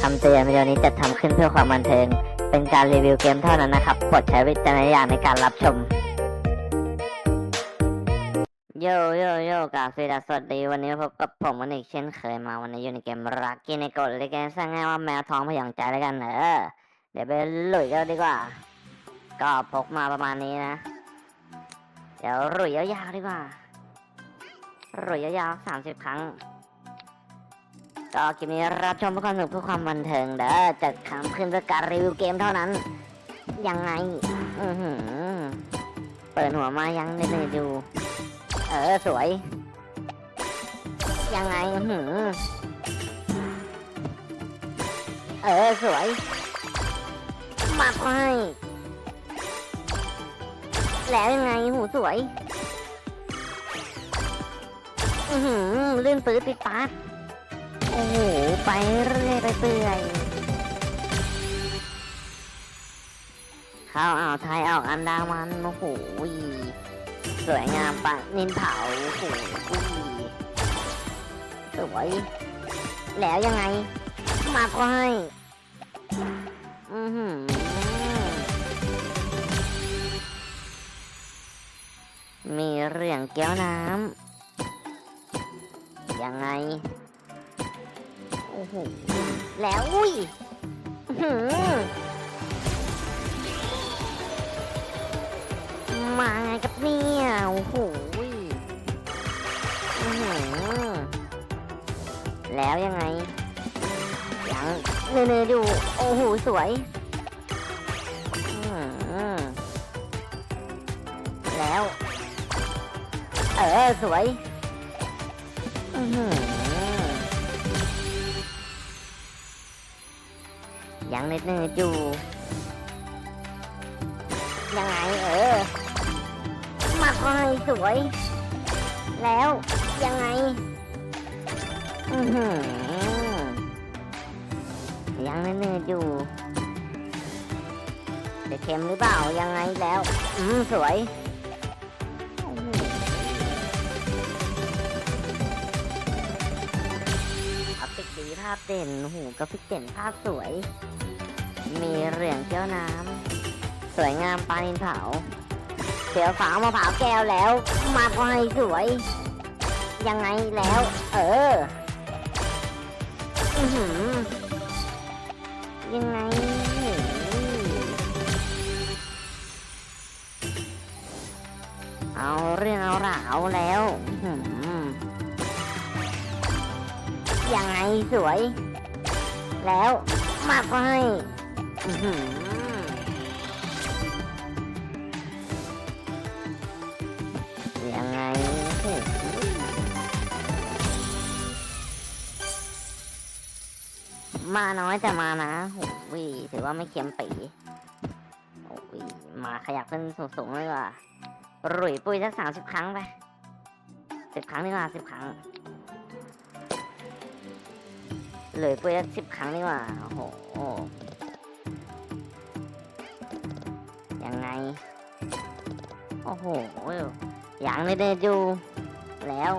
คำเตือนวิดีโอนี้จะทำขึ้นเพื่อความบันเทิง เป็นการรีวิวเกมเท่านั้นนะครับโปรดใช้วิจารณญาณในการรับชม โยโยโย่กาบสวัสดีสวัสดี วันนี้พบกับผมวันอีกเช่นเคยมาวันนี้อยู่ในเกมรักกินในกฎเลยเกมสร้างง่ายว่าแมวท้องพยองใจแล้วกันเออเดี๋ยวไปลุยกันดีกว่า ก็พกมาประมาณนี้นะ เดี๋ยวลุยยาวๆดีกว่าลุยยาวๆสามสิบครั้ง ก็คลิปนี้รับชมเพื่อความสนุกเพื่อความบันเทิงเด้อจะทำขึ้นเพื่อการรีวิวเกมเท่านั้น ยังไง อือหือ เปิดหัวมายังเนื่อยๆดู เออสวย ยังไง อือหือ เออสวย มาไปแล้วยังไงหูสวย อือหือลื่นปื้ดปิดปาด โอ้โห ไปเรื่อยไปเปื่อยเข้าอ่าวไทยออกอันดามันโอ้โหสวยงามปะนินเผาโอ้โหสวยแล้วยังไง มาก็ให้ อือหือมีเรื่องแก้วน้ำยังไง โอ้โห แล้วอุ้ยหือมาไงกับเนี่ย โอ้โหหือแล้วยังไง ยังเนยๆดู โอ้โห สวยหือแล้ว เออ สวย อือหือ ยังนิดนึงอยู่ยังไงเออมาคอยสวย แล้วยังไง อือหือยังนิดนึงอยู่จะเค็มหรือเปล่ายังไงแล้ว อืมสวยอ้โหกราฟิกดีภาพเด่นหูกราฟิกเด่นภาพสวย มีเหรียญเกี้ยวน้ำสวยงามปลานินเผาเสียวฝาวมะพร้าวแก้วแล้ว มาก็ให้สวย ยังไงแล้ว เอออือหือยังไงเอาเรื่องเอาราวแล้วยังไงสวย แล้วมาก็ให้ ยังไงมาน้อยแต่มานะโอ้ยถือว่าไม่เค็มปีโอ้ยมาขยับขึ้นสูงๆเลยว่ะรุ่ยปุยสักสามสิบครั้งไปสิบครั้งดีกว่าสิบครั้งเหลยปุยสักสิบครั้งดีกว่าโอ้โห โอ้โหยังไม่ได้ดูแล้ว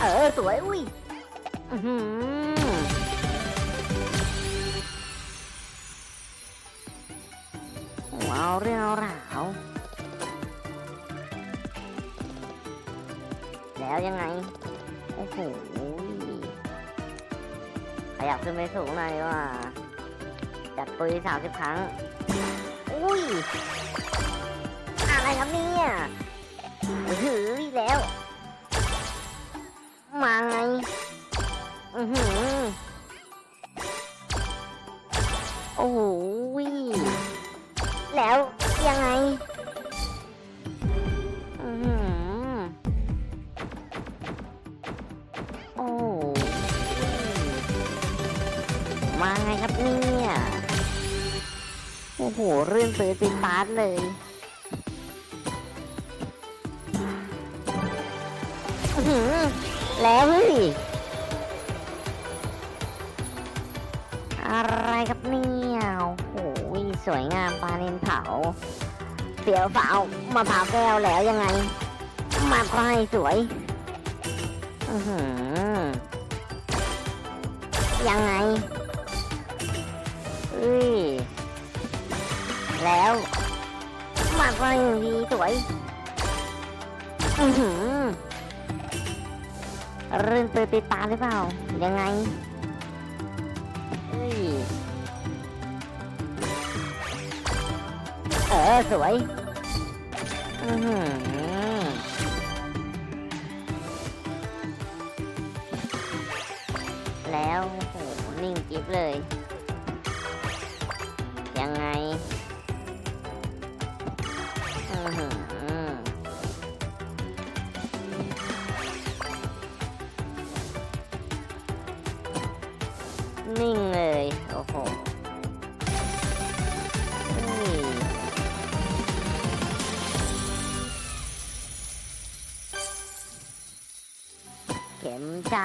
เออสวยอุ้ยอือหือว้าวเรื่องเอาราวแล้วยังไง โอ้โหขยับขึ้นไปสูงหน่อยว่า จัดปุยสามสิบครั้ง อุ้ย อะไรครับเนี่ยหือแล้ว มาไง อือหือ โอ้โห โอ้โหเรื่องปืนปินปาร์เลย แล้วเฮ้ย อะไรครับเนี่ยโอ้โหสวยงามปลาเนนเผาเสียวเฝามาเผาแก้วแล้วยังไง มาก็ให้สวย อือหือยังไงเอ้ย แล้วมาก็หนึ่งทีสวย อือหือรื่นเปิดติดตาหรือเปล่า ยังไงเอ้ยเออสวย อือหือแล้วโหนิ่งกิ๊บเลย ยังไง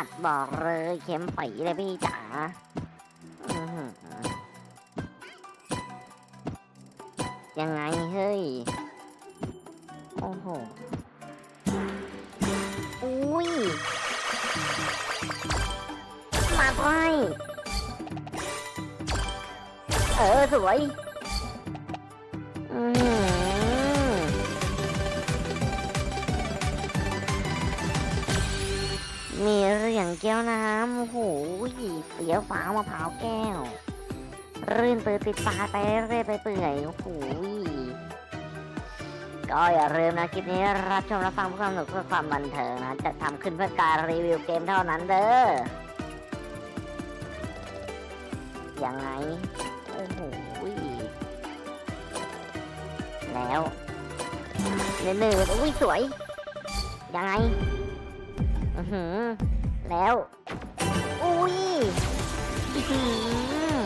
จัดบอกเลยเข็มปีเลยพี่จ๋าอยังไงเฮ้ย โอ้โห อุ้ย มาไปเออ สวย มีเรียงแก้วน้ำโอ้โหเสียวฟ้ามะพร้าวแก้ว รื่นเปือติดตาไปเรื่อยไปเปื่อยโอ้โหก็อย่าลืมนะคลิปนี้รับชมรับฟังเพื่อความสนุกเพื่อความบันเทิงนะจะทำขึ้นเพื่อการรีวิวเกมเท่านั้นเด้อยังไงโอ้โหแล้วเนื้อๆอุ้ยสวยยังไง อือหือแล้ว อุ้ยอือหือ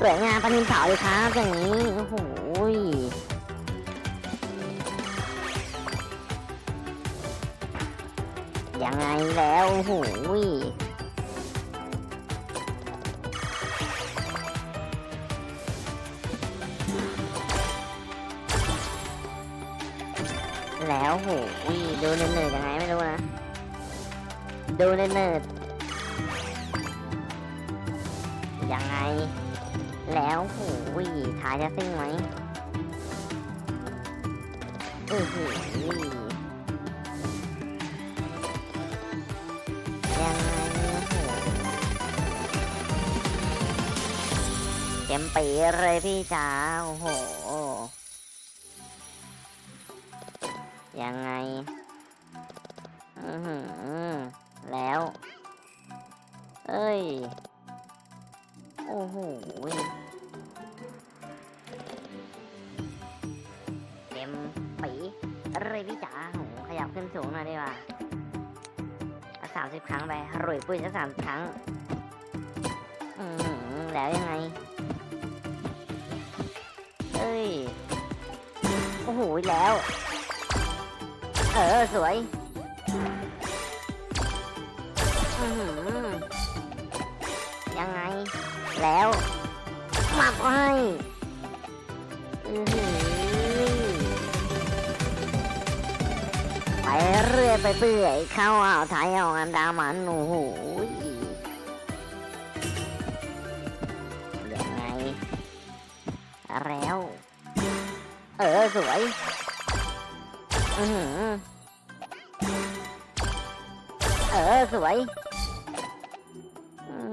สวยงามปนินสาเลยครับอย่างนี้โอ้โหยังไงแล้วโอ้โห แล้วโหยดูเนิร์ดๆยังไงไม่รู้นะ ดูเนิร์ดๆยังไง แล้วโหยท้ายจะซิ่งไหมอือหือยังไงโหเต็มปีเลยพี่จ๋าโอ้โห ยังไง อือหือ แล้ว เอ้ย โอ้โหเต็มปีเลยพี่จ๋าโหขยับขึ้นสูงหน่อยดีกว่าสามสิบครั้งไปรวยปุ้ยสักสามครั้ง อือหือแล้วยังไง เอ้ย โอ้โหแล้ว เออ สวยยังไง แล้วมาไปไปเรื่อยไปเปื่อยเข้าอ่าวไทยเอาอันดามันโอ้โหยังไง แล้ว เออ สวย เออ สวยอืม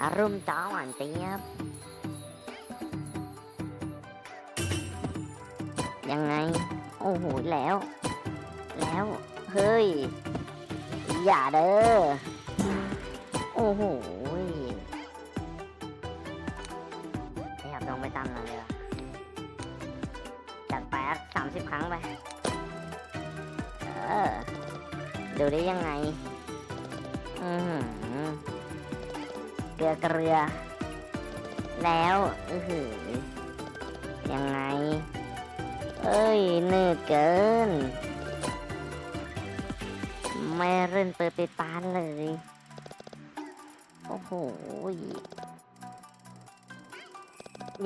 อารมณ์จ้าหวานเจี๊ยบ ยังไง โอ้โห แล้ว แล้ว เฮ้ย อย่าเด้อ โอ้โห ดูได้ยังไง อือหือเกลือเกลือ แล้วอือหือยังไง เอ้ยเนืดเกิน ไม่เรื่นเปิดไปปานเลย โอ้โห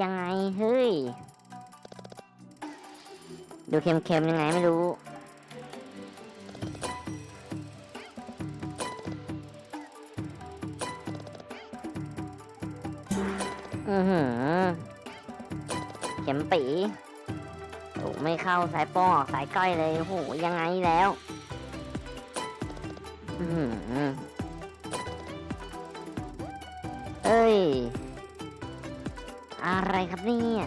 ยังไง เฮ้ย ดูเค็มๆยังไงไม่รู้ อือหือ เข็มปีโอ้ไม่เข้าสายป้อกสายก้อยเลยโหยังไงแล้ว อือหือเอ้ย อะไรครับเนี่ย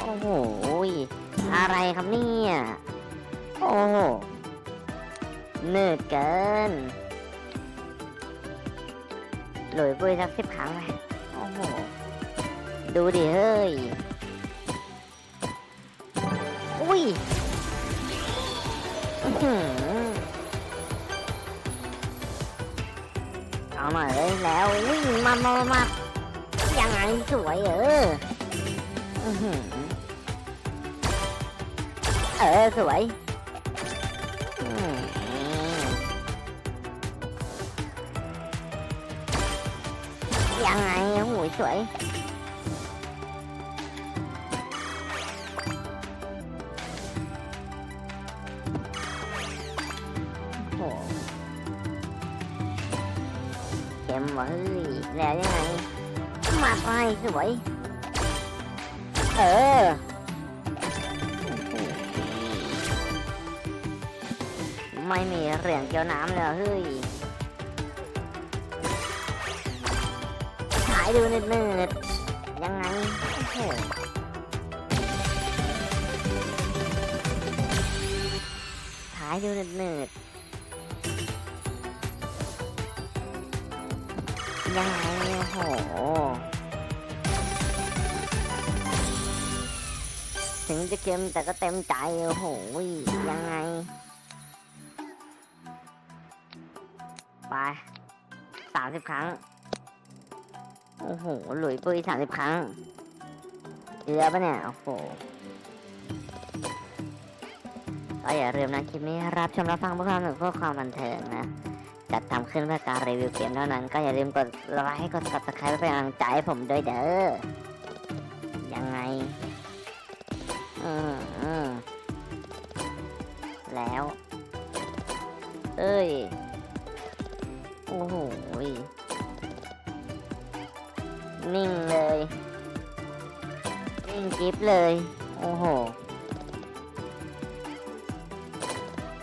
โอ้โหอะไรครับเนี่ย โอ้โหเนืดเกิน หลุยปุ้ยสักสิบครั้งเลยโอ้โห ดูดิเฮ้ย อุ้ยอื้อหือเอาหน่อยเลยแล้ววิ่งมามามามายังไงสวยเอออื้อหือเออสวย ยังไงโอ้โหสวยโอ้โหเข็มว่ะเฮ้ยแล้วยังไงมาไปสวย เออไม่มีเหรียญเกี่ยวน้ำเลยเฮ้ยายดูเนืดๆยังไงหถ่ายดูเนืดยังไงโอ้โหถึงจะเค็มแต่ก็เต็มใจโอ้โหยังไง ไปสามสิบครั้ง โอ้โห หลุยปุยสามสิบครั้งเยอะปะเนี่ย โอ้โหก็อย่าลืมนะคลิปนี้รับชมรับฟังเพื่อความสนุกเพื่อความบันเทิงนะ จัดทำขึ้นเพื่อการรีวิวเกมเท่านั้น ก็อย่าลืมกดไลค์กด subscribe เพื่อเป็นกำลังใจให้ผมด้วยเด้อ เลย โอ้โห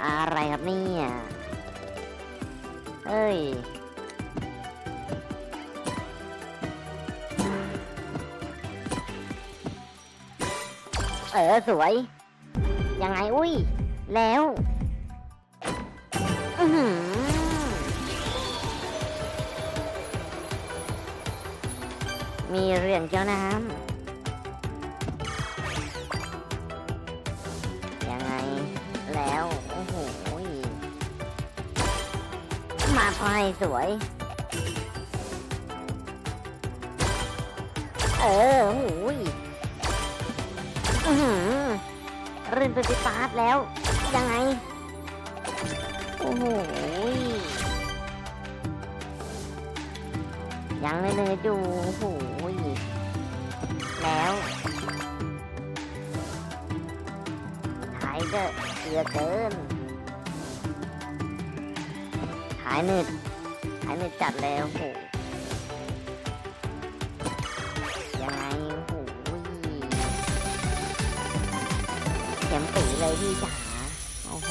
อะไรครับเนี่ยเอ้ย เออ สวย ยังไง อุ้ย แล้วอือหือมีเหรียญเจ้าน้ำ สวย เออโอยรื่นไปปิปาร์ตแล้ว ยังไง โอ้โหยังเลยเลยดูโอ้โหยแล้วหายเดอะเสือเกินหายหนึด หายหนึดจัดแล้วโอ้โหยังไงโอ้โหยเข็มปีเลยพี่จ๋าโอ้โห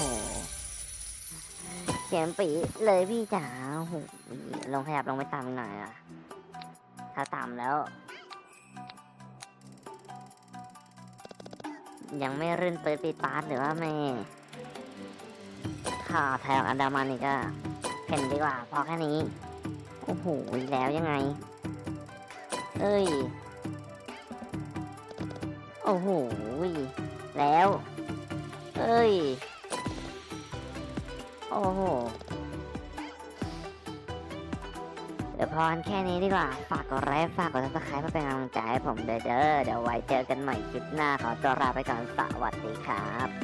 เข็มปีเลยพี่จ๋าโอ้โหลงขยับลงไปต่ำหน่อยอะถ้าต่ำแล้ว ยังไม่รื่นเปิดปีดปาร์ตหรือว่าไม่ข่าแถวอันดามันนี่ก็เห็นดีกว่า พอแค่นี้ โอ้โหแล้วยังไง เอ้ย โอ้โหแล้ว เอ้ย โอ้โหเดี๋ยวพอนแค่นี้ดีกว่า ฝากกดไลค์ฝากกดซับสไครป์เพื่อเป็นกำลังใจให้ผมด้วยเด้อเดี๋ยวไว้เจอกันใหม่คลิปหน้าขอตัวลาไปก่อนสวัสดีครับ